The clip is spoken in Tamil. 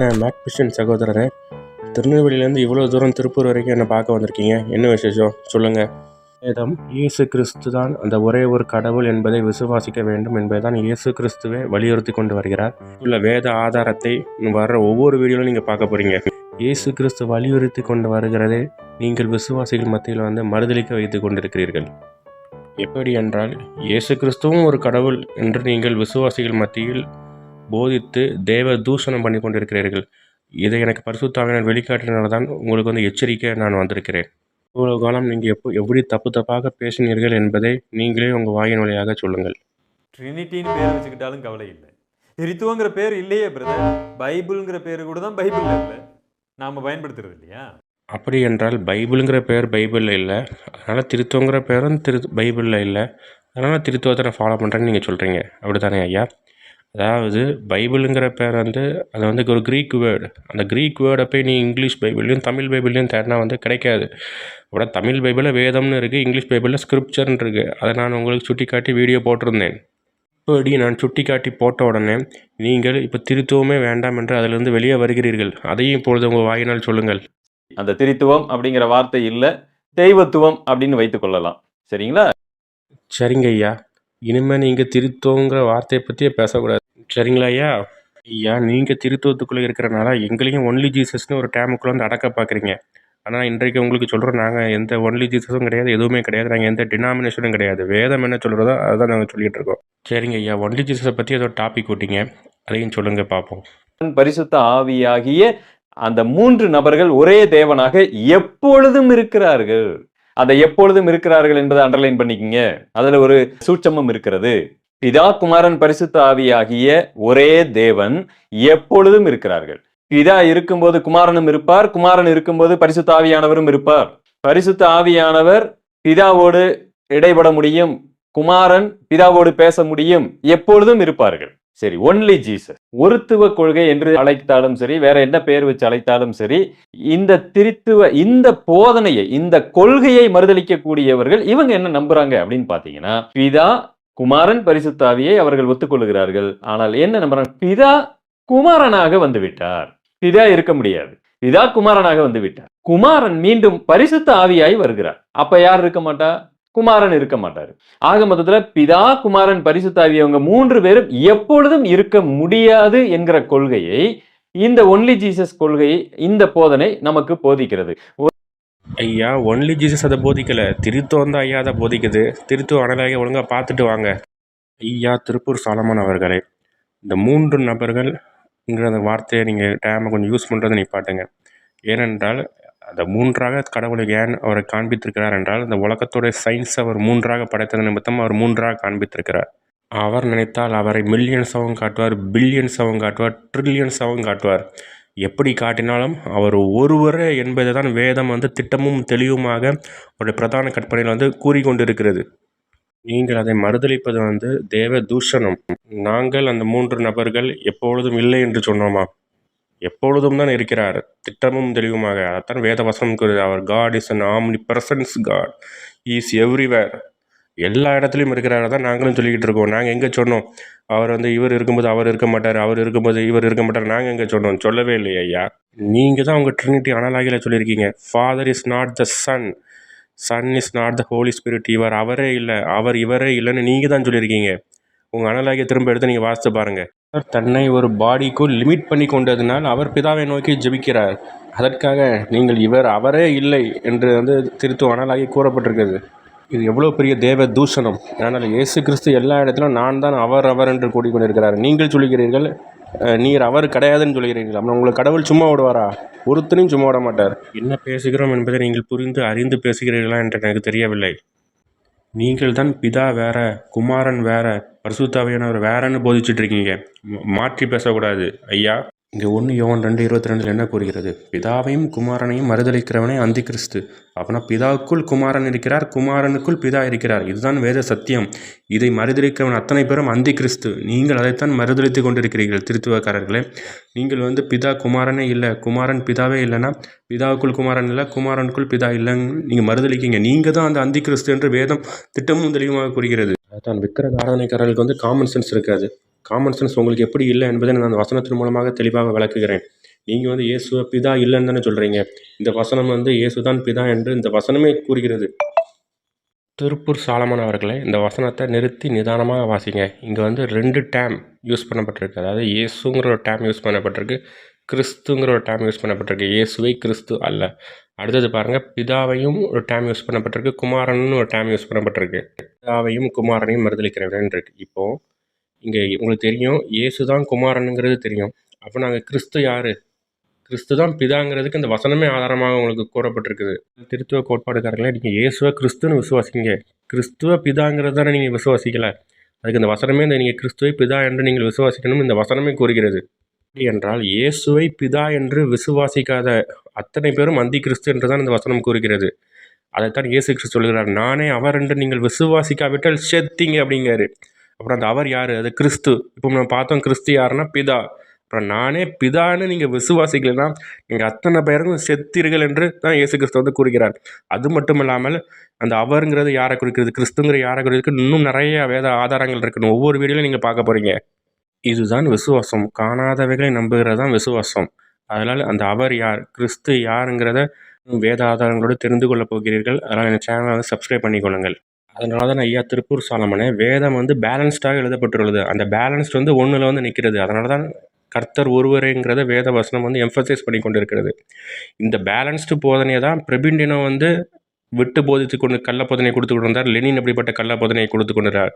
என்ன மேக் கிறிஸ்டின் சகோதரரே? திருநெல்வேலியிலேருந்து இவ்வளோ தூரம் திருப்பூர் வரைக்கும் என்னை பார்க்க வந்திருக்கீங்க? என்ன விசேஷம்? சொல்லுங்கள் வேதம் இயேசு கிறிஸ்து தான் அந்த ஒரே ஒரு கடவுள் என்பதை விசுவாசிக்க வேண்டும் என்பதை தான் இயேசு கிறிஸ்துவே வலியுறுத்தி கொண்டு வருகிறார். உள்ள வேத ஆதாரத்தை வர்ற ஒவ்வொரு வீடியோவிலும் நீங்கள் பார்க்க போகிறீங்க இயேசு கிறிஸ்து வலியுறுத்தி கொண்டு வருகிறதே நீங்கள் விசுவாசிகள் மத்தியில் வந்து மறுதளிக்க வைத்து கொண்டிருக்கிறீர்கள். எப்படி என்றால் இயேசு கிறிஸ்துவும் ஒரு கடவுள் என்று நீங்கள் விசுவாசிகள் மத்தியில் போதித்து தேவ தூஷணம் பண்ணி கொண்டிருக்கிறீர்கள். இதை எனக்கு பரிசுத்தாவினர் வெளிக்காட்டினால தான் உங்களுக்கு வந்து எச்சரிக்கை நான் வந்திருக்கிறேன். இவ்வளவு காலம் நீங்கள் எப்போ எப்படி தப்பு தப்பாக பேசினீர்கள் என்பதை நீங்களே உங்கள் வாயின் வழியாக சொல்லுங்கள். ட்ரினிட்டின்னு பேர் வச்சுக்கிட்டாலும் கவலை இல்லை. ரித்துவங்கிற பேர் இல்லையே பிரதர் பைபிள்ங்கிற பேர் கூட தான் பைபிளில் இல்லை. நாம் பயன்படுத்துறது இல்லையா? அப்படி என்றால் பைபிளுங்கிற பேர் பைபிளில் இல்லை. அதனால் திருத்துவங்கிற பேரும் திரு பைபிளில் இல்லை. அதனால் திருத்துவத்தை நான் ஃபாலோ பண்ணுறேன்னு நீங்கள் சொல்கிறீங்க அப்படி தானே ஐயா? அதாவது பைபிளுங்கிற பேர் வந்து அது வந்து ஒரு க்ரீக் வேர்டு அந்த க்ரீக் வேர்டை போய் நீ இங்கிலீஷ் பைபிள்லையும் தமிழ் பைபிள்லையும் தேடினா வந்து கிடைக்காது. கூட தமிழ் பைபிளில் வேதம்னு இருக்குது இங்கிலீஷ் பைபிளில் ஸ்கிரிப்சர்னு இருக்குது அதை நான் உங்களுக்கு சுட்டி காட்டி வீடியோ போட்டிருந்தேன். இப்படி நான் சுட்டி காட்டி போட்ட உடனே நீங்கள் இப்போ திருத்துவமே வேண்டாம் என்று அதிலிருந்து வெளியே வருகிறீர்கள். அதையும் இப்பொழுது உங்கள் வாயினால் சொல்லுங்கள். அந்த திரித்துவம் அப்படிங்கிற வார்த்தை இல்லை தெய்வத்துவம் அப்படின்னு வைத்துக் கொள்ளலாம். சரிங்களா? சரிங்க ஐயா. இனிமேல் நீங்கள் திருத்துவங்கிற வார்த்தையை பற்றியே பேசக்கூடாது. சரிங்களா ஐயா? ஐயா நீங்கள் திருத்துவத்துக்குள்ளே இருக்கிறனால எங்களையும் ஒன்லி ஜீசஸ்னு ஒரு டேமுக்குள்ளே வந்து அடக்க பார்க்குறீங்க ஆனால் இன்றைக்கு உங்களுக்கு சொல்கிறோம் நாங்கள் எந்த ஒன்லி ஜீசஸும் கிடையாது எதுவுமே கிடையாது நாங்கள் எந்த டினாமினேஷனும் கிடையாது. வேதம் என்ன சொல்கிறதோ அதுதான் நாங்கள் சொல்லிகிட்டு இருக்கோம். சரிங்க ஐயா ஒன்லி ஜீசஸை பற்றி ஏதோ டாபிக் விட்டீங்க அதையும் சொல்லுங்கள் பார்ப்போம் பரிசுத்த ஆவியாகிய அந்த மூன்று நபர்கள் ஒரே தேவனாக எப்பொழுதும் இருக்கிறார்கள்? அதை எப்பொழுதும் இருக்கிறார்கள் என்பதை அண்டர்லைன் பண்ணிக்கிங்க. அதுல ஒரு சூட்சமம் இருக்கிறது. பிதா குமாரன் பரிசுத்த ஆவியாகிய ஒரே தேவன் எப்பொழுதும் இருக்கிறார்கள். பிதா இருக்கும்போது குமாரனும் இருப்பார் குமாரன் இருக்கும்போது பரிசுத்த ஆவியானவரும் இருப்பார். பரிசுத்த ஆவியானவர் பிதாவோடு இடைபட முடியும். குமாரன் பிதாவோடு பேச முடியும். எப்பொழுதும் இருப்பார்கள். சரி ஒன்லி ஜீசஸ் ஒருத்துவ கொள்கை என்று அழைத்தாலும் சரி வேற என்ன பெயர் வச்சு அழைத்தாலும் சரி இந்த திருத்துவ இந்த போதனையை இந்த கொள்கையை மறுதளிக்கக்கூடியவர்கள் இவங்க என்ன நம்புறாங்க அப்படின்னு பாத்தீங்கன்னா பிதா குமாரன் பரிசுத்தாவியை அவர்கள் ஒத்துக்கொள்கிறார்கள். ஆனால் என்ன நம்புறாங்க? பிதா குமாரனாக வந்து விட்டார் பிதா இருக்க முடியாது. பிதா குமாரனாக வந்து விட்டார் குமாரன் மீண்டும் பரிசுத்த ஆவியாய் வருகிறார். அப்ப யார் இருக்க மாட்டா? குமாரன் இருக்க மாட்டார். ஆக மொத்தத்துல பிதா குமாரன் பரிசுத்தாவி அவங்க மூன்று பேரும் எப்பொழுதும் இருக்க முடியாது என்கிற கொள்கையை இந்த ஒன்லி ஜீசஸ் கொள்கை இந்த போதனை நமக்கு போதிக்கிறது. ஐயா ஒன்லி ஜீசஸ் அதை போதிக்கலை. திருத்துவம் தான் ஐயா அதை போதிக்குது. திருத்துவ அனலாக ஒழுங்காக பார்த்துட்டு வாங்க. ஐயா திருப்பூர் சாலமன் அவர்களே இந்த மூன்று நபர்கள்ங்கிற அந்த வார்த்தையை நீங்கள் டைமை கொஞ்சம் யூஸ் பண்ணுறதை நிப்பாட்டுங்க. ஏனென்றால் அந்த மூன்றாக கடவுளை ஏன் அவரை காண்பித்திருக்கிறார் என்றால் இந்த உலகத்துடைய சயின்ஸ் அவர் மூன்றாக படைத்தது நிமித்தம் அவர் மூன்றாக காண்பித்திருக்கிறார். அவர் நினைத்தால் அவரை மில்லியன்ஸாகவும் காட்டுவார் பில்லியன்ஸாகவும் காட்டுவார் ட்ரில்லியன்ஸாகவும் காட்டுவார். எப்படி காட்டினாலும் அவர் ஒருவரே என்பதை தான் வேதம் வந்து திட்டமும் தெளிவுமாக அவருடைய பிரதான கற்பனையில் வந்து கூறிக்கொண்டிருக்கிறது. நீங்கள் அதை மறுதளிப்பது வந்து தேவ தூஷணம் நாங்கள் அந்த மூன்று நபர்கள் எப்பொழுதும் இல்லை என்று சொன்னோமா? எப்பொழுதும் தான் இருக்கிறார். திட்டமும் தெளிவுமாக. அதைத்தான் வேதவசனம் கூறுது அவர் God is an omnipresent God is everywhere எல்லா இடத்துலையும் இருக்கிறார தான் நாங்களும் சொல்லிக்கிட்டு இருக்கோம். நாங்கள் எங்கே சொன்னோம்? அவர் வந்து இவர் இருக்கும்போது அவர் இருக்க மாட்டார் அவர் இருக்கும்போது இவர் இருக்க மாட்டார். நாங்கள் எங்கே சொன்னோம்? சொல்லவே இல்லையா ஐயா. நீங்கள் தான் உங்கள் ட்ரினிட்டி அனலாகியில் சொல்லியிருக்கீங்க. Father is not the son son is not the holy spirit இவர் அவரே இல்லை. அவர் இவரே இல்லைன்னு நீங்கள் தான் சொல்லியிருக்கீங்க. உங்கள் அனலாகிய திரும்ப எடுத்து நீங்கள் வாசித்து பாருங்கள் அவர் தன்னை ஒரு பாடிக்குள் லிமிட் பண்ணி கொண்டதினால் அவர் பிதாவை நோக்கி ஜெபிக்கிறார். அதற்காக நீங்கள் இவர் அவரே இல்லை என்று வந்து திருத்துவனலாகி கூறப்பட்டிருக்கிறது. இது எவ்வளோ பெரிய தேவ தூஷணம். ஆனால் இயேசு கிறிஸ்து எல்லா இடத்திலும் நான் தான் அவர் அவர் என்று கூடிக்கொண்டிருக்கிறார். நீங்கள் சொல்லுகிறீர்கள் நீர் அவர் கிடையாதுன்னு சொல்கிறீர்கள் அப்புறம் உங்களை கடவுள் சும்மா விடுவாரா? ஒருத்தனையும் சும்மா விட மாட்டார். என்ன பேசுகிறோம் என்பதை நீங்கள் புரிந்து அறிந்து பேசுகிறீர்களா? என்று எனக்கு தெரியவில்லை. நீங்கள் தான் பிதா வேற குமாரன் வேற பரிசுத்தாவியானவர் வேறன்னு போதிச்சுட்ருக்கீங்க மாற்றி பேசக்கூடாது. ஐயா இங்கே ஒன்று யோவன் ரெண்டு இருபத்தி ரெண்டில் என்ன கூறுகிறது? பிதாவையும் குமாரனையும் மறுதளிக்கிறவனே அந்தி கிறிஸ்து அப்படின்னா பிதாவுக்குள் குமாரன் இருக்கிறார் குமாரனுக்குள் பிதா இருக்கிறார். இதுதான் வேத சத்தியம். இதை மறுதளிக்கிறவன் அத்தனை பேரும் அந்தி கிறிஸ்து நீங்கள் அதைத்தான் மறுதளித்து கொண்டிருக்கிறீர்கள் திருத்துவக்காரர்களே. நீங்கள் வந்து பிதா குமாரனே இல்லை குமாரன் பிதாவே இல்லைன்னா பிதாவுக்குள் குமாரன் இல்லை குமாரனுக்குள் பிதா இல்லைன்னு நீங்கள் மறுதளிக்கீங்க நீங்கள் தான் அந்த அந்தி கிறிஸ்து என்று வேதம் திட்டமும் தெளிவாக கூறுகிறது. அதான் விக்கிரக ஆராதனைக்காரர்களுக்கு வந்து காமன் சென்ஸ் இருக்காது. காமன் சென்ஸ் உங்களுக்கு எப்படி இல்லை என்பதை நான் அந்த வசனத்தின் மூலமாக தெளிவாக விளக்குகிறேன். நீங்கள் வந்து இயேசுவை பிதா இல்லைன்னு தானே சொல்கிறீங்க இந்த வசனம் வந்து இயேசு தான் பிதா என்று இந்த வசனமே கூறுகிறது. திருப்பூர் சாலமன் அவர்களே இந்த வசனத்தை நிறுத்தி நிதானமாக வாசிங்க. இங்கே வந்து ரெண்டு டேம் யூஸ் பண்ணப்பட்டிருக்கு. அதாவது இயேசுங்கிற ஒரு டேம் யூஸ் பண்ணப்பட்டிருக்கு கிறிஸ்துங்கிற ஒரு டேம் யூஸ் பண்ணப்பட்டிருக்கு. இயேசுவை கிறிஸ்து அல்ல. அடுத்தது பாருங்கள் பிதாவையும் ஒரு டேம் யூஸ் பண்ணப்பட்டிருக்கு குமாரன் ஒரு டேம் யூஸ் பண்ணப்பட்டிருக்கு. பிதாவையும் குமாரனையும் மறுதளிக்கிறவன் இருக்கு. இப்போது இங்கே உங்களுக்கு தெரியும். இயேசு தான் குமாரனுங்கிறது தெரியும். அப்போ நாங்கள் கிறிஸ்து யார்? கிறிஸ்து தான் பிதாங்கிறதுக்கு இந்த வசனமே ஆதாரமாக உங்களுக்கு கூறப்பட்டிருக்குது. திருத்துவ கோட்பாடுக்காரங்களே நீங்கள் இயேசுவை கிறிஸ்துன்னு விசுவாசிங்க. கிறிஸ்துவ பிதாங்கிறது தானே நீங்கள் விசுவாசிக்கல. அதுக்கு இந்த வசனமே இந்த நீங்கள் கிறிஸ்துவை பிதா என்று நீங்கள் விசுவாசிக்கணும் இந்த வசனமே கூறுகிறது. அப்படி என்றால் இயேசுவை பிதா என்று விசுவாசிக்காத அத்தனை பேரும் அந்தி கிறிஸ்து என்று தான் இந்த வசனம் கூறுகிறது. அதைத்தான் இயேசு கிறிஸ்து சொல்கிறார் நானே அவர் என்று நீங்கள் விசுவாசிக்காவிட்டால் செத்திங்க அப்படிங்கிறாரு. அப்புறம் அந்த அவர் யார்? அது கிறிஸ்து. இப்போ நம்ம பார்த்தோம் கிறிஸ்து யாருன்னா பிதா. அப்புறம் நானே பிதான்னு நீங்கள் விசுவாசிக்கலைன்னா நீங்கள் அத்தனை பேருக்கும் செத்தீர்கள் என்று தான் இயேசு கிறிஸ்து வந்து கூறுகிறார். அது மட்டும் இல்லாமல் அந்த அவருங்கிறது யாரை குறிக்கிறது? கிறிஸ்துங்கிற யாரை குறிக்கிறது? இன்னும் நிறைய வேத ஆதாரங்கள் இருக்குன்னு ஒவ்வொரு வீடியோலையும் நீங்கள் பார்க்க போகிறீங்க இதுதான் விசுவாசம். காணாதவைகளை நம்புகிறது தான் விசுவாசம். அதனால் அந்த அவர் யார்? கிறிஸ்து யாருங்கிறத வேத ஆதாரங்களோடு தெரிந்து கொள்ளப் போகிறீர்கள். அதனால் இந்த சேனலை வந்து சப்ஸ்கிரைப் பண்ணிக்கொள்ளுங்கள். அதனால தான் ஐயா திருப்பூர் சாலமனே வேதம் வந்து பேலன்ஸ்டாக எழுதப்பட்டுள்ளது. அந்த பேலன்ஸ்ட் வந்து ஒன்றில் வந்து நிற்கிறது அதனால தான் கர்த்தர் ஒருவரேங்கிறத வேத வசனம் வந்து எம்ஃபசைஸ் பண்ணி கொண்டு இருக்கிறது இந்த பேலன்ஸ்டு போதனையை தான் பிரபிண்டினம் வந்து விட்டு போதித்து கொண்டு கள்ள போதனை கொடுத்து கொண்டு வந்தார். லெனின் அப்படிப்பட்ட கள்ள போதனையை கொடுத்து கொண்டிருந்தார்